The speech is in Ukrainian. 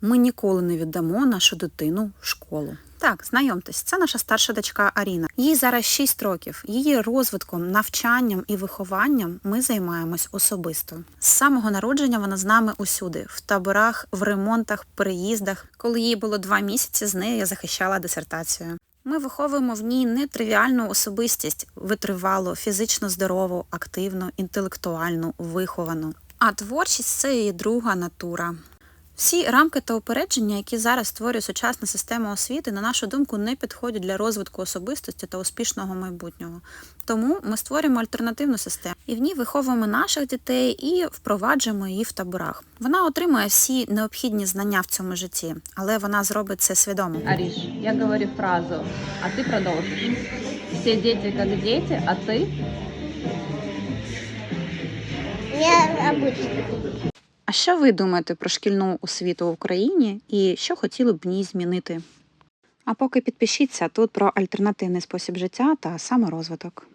Ми ніколи не віддамо нашу дитину в школу. Так, знайомтесь, це наша старша дочка Аріна. Їй зараз 6 років. Її розвитком, навчанням і вихованням ми займаємось особисто. З самого народження вона з нами усюди, в таборах, в ремонтах, переїздах. Коли їй було два місяці, з нею я захищала дисертацію. Ми виховуємо в ній нетривіальну особистість, витривалу, фізично здорову, активну, інтелектуальну, виховану. А творчість це її друга натура. Всі рамки та упередження, які зараз створює сучасна система освіти, на нашу думку, не підходять для розвитку особистості та успішного майбутнього. Тому ми створюємо альтернативну систему і в ній виховуємо наших дітей і впроваджуємо її в таборах. Вона отримує всі необхідні знання в цьому житті, але вона зробить це свідомо. Ариш, я говорю фразу, а ты продолжишь. Все дети как дети, а ты? Я обычно. А що ви думаєте про шкільну освіту в Україні і що хотіли б в ній змінити? А поки підпишіться тут про альтернативний спосіб життя та саморозвиток.